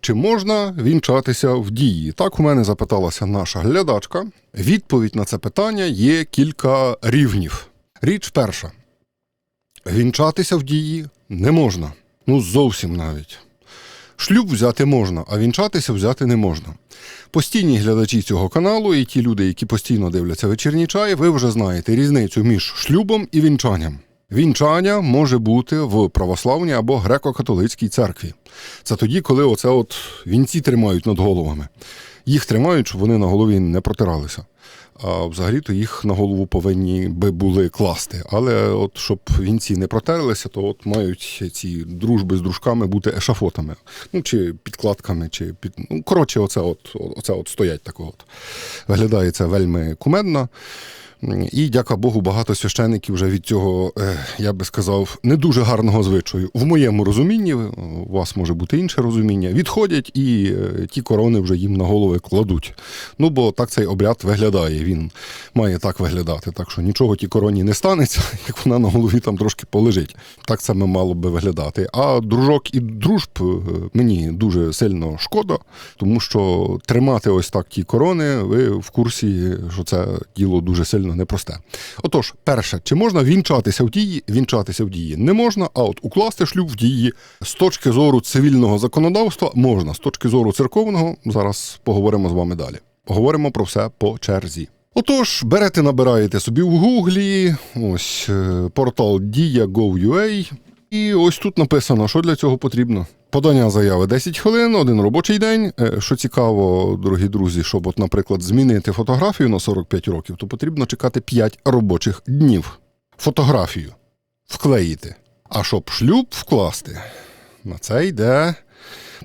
Чи можна вінчатися в дії? Так у мене запиталася наша глядачка. Відповідь на це питання є кілька рівнів. Річ перша: вінчатися в дії не можна. Ну, зовсім навіть. Шлюб взяти можна, а вінчатися взяти не можна. Постійні глядачі цього каналу і ті люди, які постійно дивляться вечірній чай, ви вже знаєте різницю між шлюбом і вінчанням. Вінчання може бути в православній або греко-католицькій церкві. Це тоді, коли оце от вінці тримають над головами. Їх тримають, щоб вони на голові не протиралися. А взагалі-то їх на голову повинні би були класти. Але от щоб вінці не протерлися, то от мають ці дружби з дружками бути ешафотами. Ну, чи підкладками, чи під. Ну, коротше, оце от, оце от стоять такого. Виглядає це вельми кумедно. І, дяка Богу, багато священиків вже від цього, е, я би сказав, не дуже гарного звичаю. В моєму розумінні, у вас може бути інше розуміння, відходять і е, ті корони вже їм на голови кладуть. Ну, бо так цей обряд виглядає. Він має так виглядати. Так що нічого тій короні не станеться, як вона на голові там трошки полежить. Так це мало би виглядати. А дружок і дружб е, мені дуже сильно шкода, тому що тримати ось так ті корони, ви в курсі, що це діло дуже сильно непросте. Отож, перше, чи можна вінчатися в дії? Вінчатися в дії не можна, а от укласти шлюб в дії з точки зору цивільного законодавства можна, з точки зору церковного. Зараз поговоримо з вами далі. Поговоримо про все по черзі. Отож, берете, набираєте собі в гуглі ось е, портал Dia.gov.ua, і ось тут написано, що для цього потрібно. Подання заяви 10 хвилин, один робочий день. Е, Що цікаво, дорогі друзі, щоб, от, наприклад, змінити фотографію на 45 років, то потрібно чекати 5 робочих днів. Фотографію вклеїти. А щоб шлюб вкласти, на це йде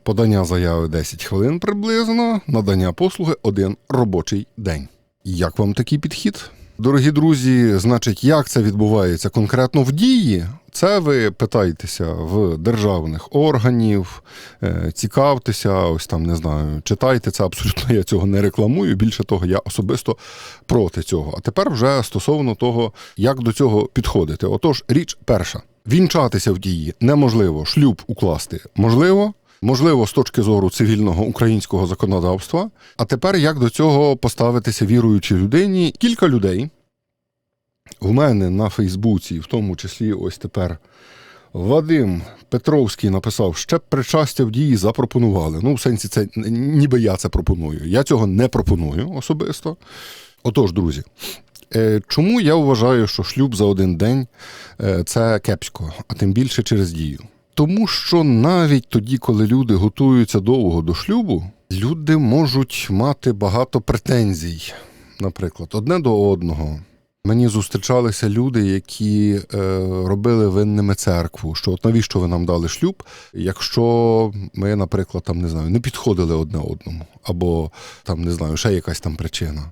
подання заяви 10 хвилин приблизно, надання послуги один робочий день. Як вам такий підхід? Дорогі друзі, значить, як це відбувається конкретно в дії? Це ви питаєтеся в державних органів, е, цікавтеся, ось там не знаю, читайте це. Абсолютно я цього не рекламую. Більше того, я особисто проти цього. А тепер вже стосовно того, як до цього підходити. Отож, річ перша: вінчатися в дії неможливо, шлюб укласти можливо. Можливо, з точки зору цивільного українського законодавства. А тепер як до цього поставитися віруючій людині? Кілька людей у мене на Фейсбуці, в тому числі, ось тепер Вадим Петровський написав, ще причастя в дії запропонували. Ну, в сенсі, це ніби я це пропоную. Я цього не пропоную особисто. Отож, друзі. е, Чому я вважаю, що шлюб за один день е, це кепсько, а тим більше через дію? Тому що навіть тоді, коли люди готуються довго до шлюбу, люди можуть мати багато претензій, наприклад, одне до одного. Мені зустрічалися люди, які е, робили винними церкву. Що от навіщо ви нам дали шлюб, якщо ми, наприклад, там не знаю, не підходили одне одному, або там не знаю, ще якась там причина.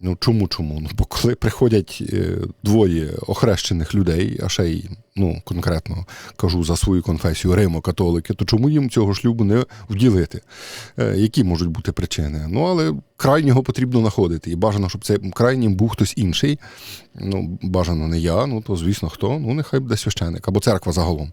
Ну чому чому? Ну бо коли приходять е, двоє охрещених людей, а ще й ну конкретно кажу за свою конфесію Римо-католики, то чому їм цього шлюбу не вділити? Е, які можуть бути причини? Ну але крайнього потрібно знаходити. І бажано, щоб цей крайнім був хтось інший. Ну, бажано не я, ну то звісно хто. Ну нехай буде священик або церква загалом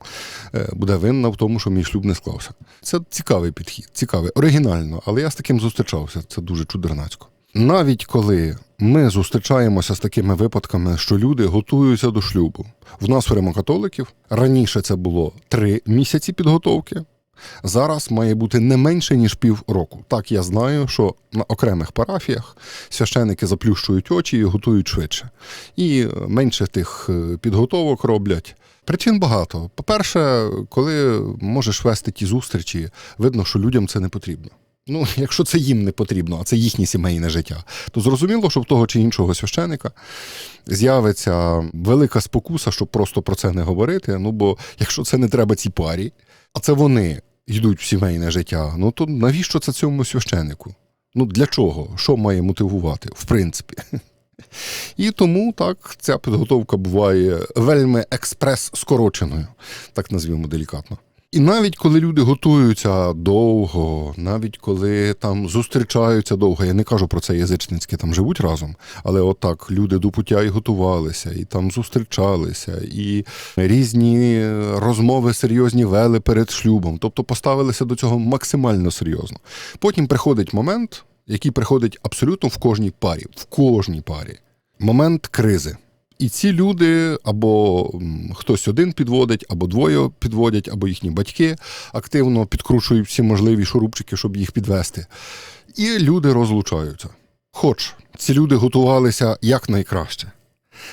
е, буде винна в тому, що мій шлюб не склався. Це цікавий підхід, цікавий, оригінально, але я з таким зустрічався. Це дуже чудернацько. Навіть коли ми зустрічаємося з такими випадками, що люди готуються до шлюбу. В нас в римокатоликів раніше це було три місяці підготовки. Зараз має бути не менше ніж пів року. Так я знаю, що на окремих парафіях священики заплющують очі і готують швидше. І менше тих е, підготовок роблять. Причин багато. По-перше, коли можеш вести ті зустрічі, видно, що людям це не потрібно. Ну, якщо це їм не потрібно, а це їхнє сімейне життя, то зрозуміло, що в того чи іншого священика з'явиться велика спокуса, щоб просто про це не говорити. Ну бо якщо це не треба цій парі, а це вони йдуть в сімейне життя, ну то навіщо це цьому священику? Ну для чого? Що має мотивувати, в принципі? І тому так ця підготовка буває вельми експрес скороченою, так назвімо делікатно. І навіть коли люди готуються довго, навіть коли там зустрічаються довго, я не кажу про це язичницьке, там живуть разом, але отак люди до пуття і готувалися, і там зустрічалися, і різні розмови серйозні вели перед шлюбом, тобто поставилися до цього максимально серйозно. Потім приходить момент, який приходить абсолютно в кожній парі, в кожній парі. Момент кризи. І ці люди або хтось один підводить, або двоє підводять, або їхні батьки активно підкручують всі можливі шурупчики, щоб їх підвести. І люди розлучаються. Хоч ці люди готувалися якнайкраще.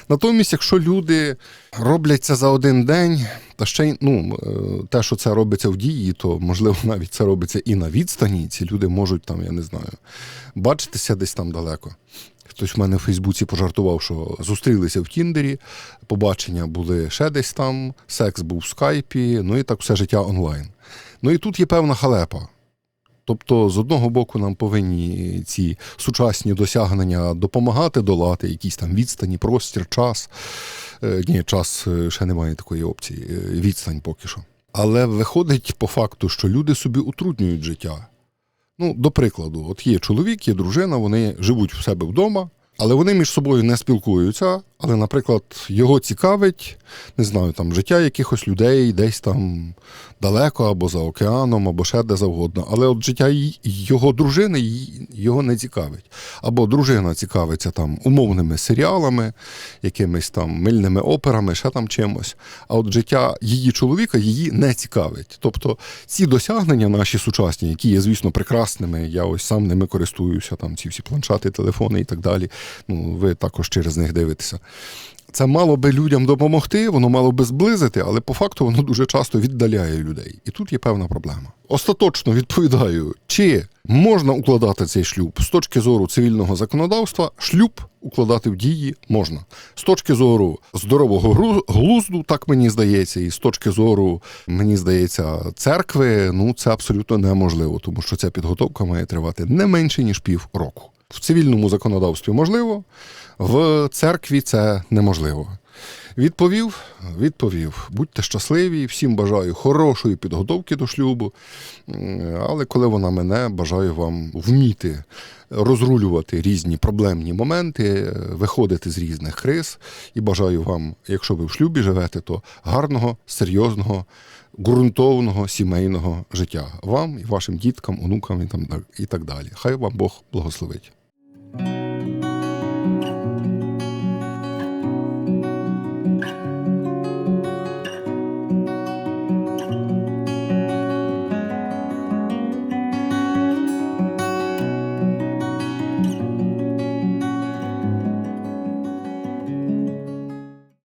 Натомість, якщо люди роблять це за один день, та ще й ну, е, те, що це робиться в дії, то можливо навіть це робиться і на відстані. Ці люди можуть там, я не знаю, бачитися десь там далеко. Хтось в мене в Фейсбуці пожартував, що зустрілися в Тіндері, побачення були ще десь там, секс був в скайпі, ну і так все життя онлайн. Ну і тут є певна халепа. Тобто, з одного боку, нам повинні ці сучасні досягнення допомагати долати якісь там відстані, простір, час. Е, Ні, час е, ще немає такої опції, е, відстань поки що. Але виходить по факту, що люди собі утруднюють життя. Ну, до прикладу, от є чоловік, є дружина, вони живуть в себе вдома, але вони між собою не спілкуються. Але, наприклад, його цікавить, не знаю, там життя якихось людей десь там далеко або за океаном, або ще де завгодно. Але от життя його дружини його не цікавить. Або дружина цікавиться там умовними серіалами, якимись там мильними операми, ще там чимось. А от життя її чоловіка її не цікавить. Тобто ці досягнення наші сучасні, які є, звісно, прекрасними, я ось сам ними користуюся, там ці всі планшети, телефони і так далі. Ну, ви також через них дивитеся. Це мало би людям допомогти, воно мало би зблизити, але по факту воно дуже часто віддаляє людей. І тут є певна проблема. Остаточно відповідаю, чи можна укладати цей шлюб з точки зору цивільного законодавства, шлюб укладати в дії можна. З точки зору здорового глузду, так мені здається, і з точки зору, мені здається, церкви, ну це абсолютно неможливо, тому що ця підготовка має тривати не менше ніж пів року. В цивільному законодавстві можливо, в церкві це неможливо. Відповів, відповів. Будьте щасливі, всім бажаю хорошої підготовки до шлюбу. Але коли вона мене, бажаю вам вміти розрулювати різні проблемні моменти, виходити з різних криз. І бажаю вам, якщо ви в шлюбі живете, то гарного, серйозного, ґрунтовного сімейного життя. Вам і вашим діткам, онукам і так далі. Хай вам Бог благословить. Thank you.